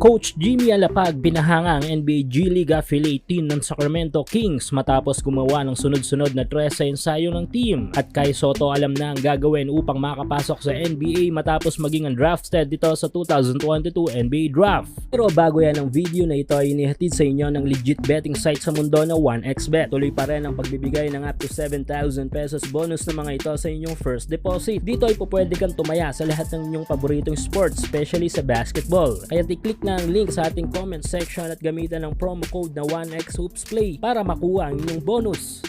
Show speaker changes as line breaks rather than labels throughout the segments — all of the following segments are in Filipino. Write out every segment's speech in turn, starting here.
Coach Jimmy Alapag binahanga ang NBA G League affiliate team ng Sacramento Kings matapos gumawa ng sunod-sunod na tres sa ensayo ng team. At kay Soto alam na ang gagawin upang makapasok sa NBA matapos maging undrafted dito sa 2022 NBA Draft. Pero bago yan ang video na ito ay inihatid sa inyo ng legit betting site sa mundo na 1xBet. Tuloy pa rin ang pagbibigay ng up to 7,000 pesos bonus na mga ito sa inyong first deposit. Dito ay pupwede kang tumaya sa lahat ng inyong paboritong sports, especially sa basketball. Kaya i-click ang link sa ating comment section at gamitan ng promo code na 1xhoopsplay para makuha ang inyong bonus.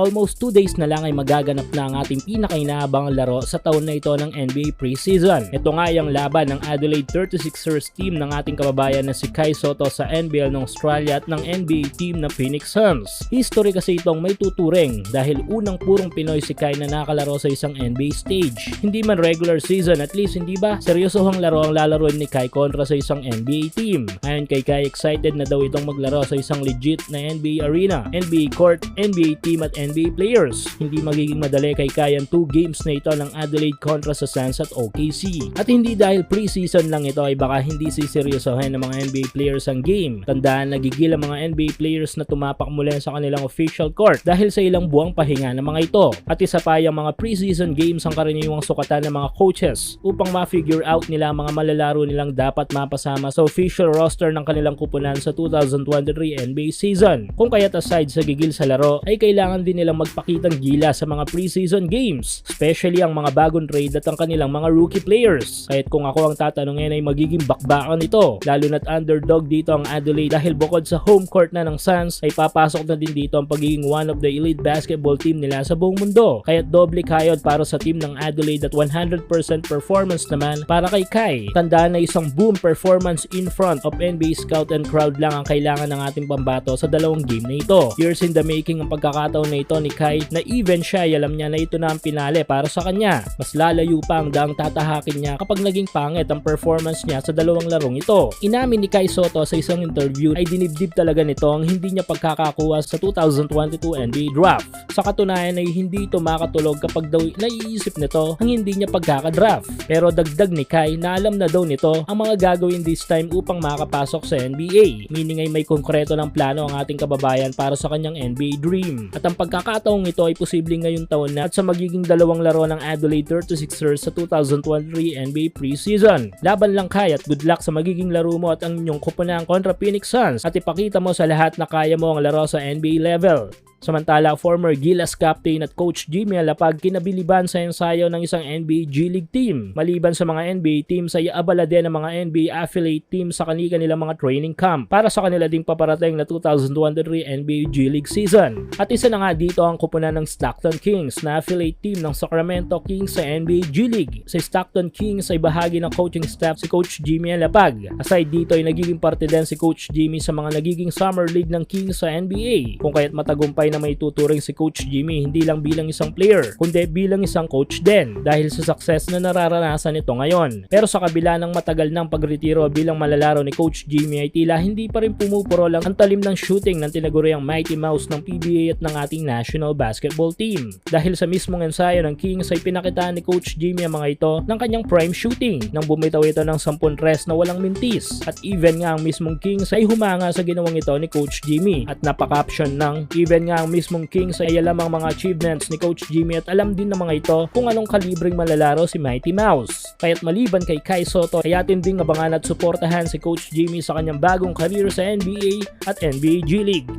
Almost 2 days na lang ay magaganap na ang ating pinakainahabang laro sa taon na ito ng NBA preseason. Ito nga yung laban ng Adelaide 36ers team ng ating kababayan na si Kai Soto sa NBL ng Australia at ng NBA team na Phoenix Suns. History kasi itong may tuturing dahil unang purong Pinoy si Kai na nakalaro sa isang NBA stage. Hindi man regular season at least hindi ba seryosohang laro ang lalaroin ni Kai kontra sa isang NBA team. Ayon kay Kai excited na daw itong maglaro sa isang legit na NBA arena, NBA court, NBA team at NBA players. Hindi magiging madali kay Kai ang 2 games na ito ng Adelaide kontra sa Suns at OKC. At hindi dahil preseason lang ito ay baka hindi siseryosohin ng mga NBA players ang game. Tandaan nagigil ang mga NBA players na tumapak muli sa kanilang official court dahil sa ilang buwang pahinga ng mga ito. At isa pa yung mga preseason games ang karaniwang sukatan ng mga coaches upang ma-figure out nila ang mga malalaro nilang dapat mapasama sa official roster ng kanilang kupunan sa 2023 NBA season. Kung kaya't aside sa gigil sa laro ay kailangan din nilang magpakitang gila sa mga preseason games, especially ang mga bagong trade at ang kanilang mga rookie players. Kahit kung ako ang tatanungin ay magiging bakbakan ito, lalo na't underdog dito ang Adelaide dahil bukod sa home court na ng Suns ay papasok na din dito ang pagiging one of the elite basketball team nila sa buong mundo. Kaya't doble kayod para sa team ng Adelaide at 100% performance naman para kay Kai. Tandaan na isang boom performance in front of NBA scout and crowd lang ang kailangan ng ating pambato sa dalawang game na ito. Years in the making ang pagkakataon na ito ni Kai na even siya ay alam niya na ito na ang pinale para sa kanya. Mas lalayo pa ang daang tatahakin niya kapag naging pangit ang performance niya sa dalawang larong ito. Inamin ni Kai Soto sa isang interview ay dinibdib talaga nito ang hindi niya pagkakakuha sa 2022 NBA Draft. Sa katunayan ay hindi ito makatulog kapag daw naiisip nito ang hindi niya pagkakadraft. Pero dagdag ni Kai na alam na daw nito ang mga gagawin this time upang makapasok sa NBA. Meaning ay may konkreto ng plano ang ating kababayan para sa kanyang NBA dream. At ang pagkakataong ito ay posibleng ngayong taon na at sa magiging dalawang laro ng Adelaide 36ers sa 2023 NBA preseason. Laban lang Kai at good luck sa magiging laro mo at ang inyong kupunang kontra Phoenix Suns at ipakita mo sa lahat na kaya mo ang laro sa NBA level. Samantala, former Gilas captain at coach Jimmy Alapag kinabiliban sa ensayo ng isang NBA G League team. Maliban sa mga NBA teams ay abala din ang mga NBA affiliate team sa kanila nilang mga training camp para sa kanila ding paparating na 2023 NBA G League season. At isa na nga dito ang kupunan ng Stockton Kings na affiliate team ng Sacramento Kings sa NBA G League. Sa Stockton Kings ay bahagi ng coaching staff si Coach Jimmy Alapag. Aside dito ay nagiging parte din si Coach Jimmy sa mga nagiging Summer League ng Kings sa NBA. Kung kaya't matagumpay na may tuturing si Coach Jimmy hindi lang bilang isang player, kundi bilang isang coach din dahil sa success na nararanasan nito ngayon. Pero sa kabila ng matagal ng pagretiro bilang malalaro ni Coach Jimmy ay tila hindi pa rin pumupuro lang ang talim ng shooting ng tinaguriang Mighty Mouse ng PBA at ng ating national basketball team. Dahil sa mismong ensayo ng Kings ay pinakita ni Coach Jimmy ang mga ito ng kanyang prime shooting nang bumitaw ito ng 10 tres na walang mintis. At even nga ang mismong Kings ay humanga sa ginawang ito ni Coach Jimmy at napaka-caption ng even nga ang mismong Kings ay alam ang mga achievements ni Coach Jimmy at alam din ng mga ito kung anong kalibreng malalaro si Mighty Mouse. Kaya't maliban kay Kai Soto ay atin ding abangan at suportahan si Coach Jimmy sa kanyang bagong career sa NBA at NBA G League.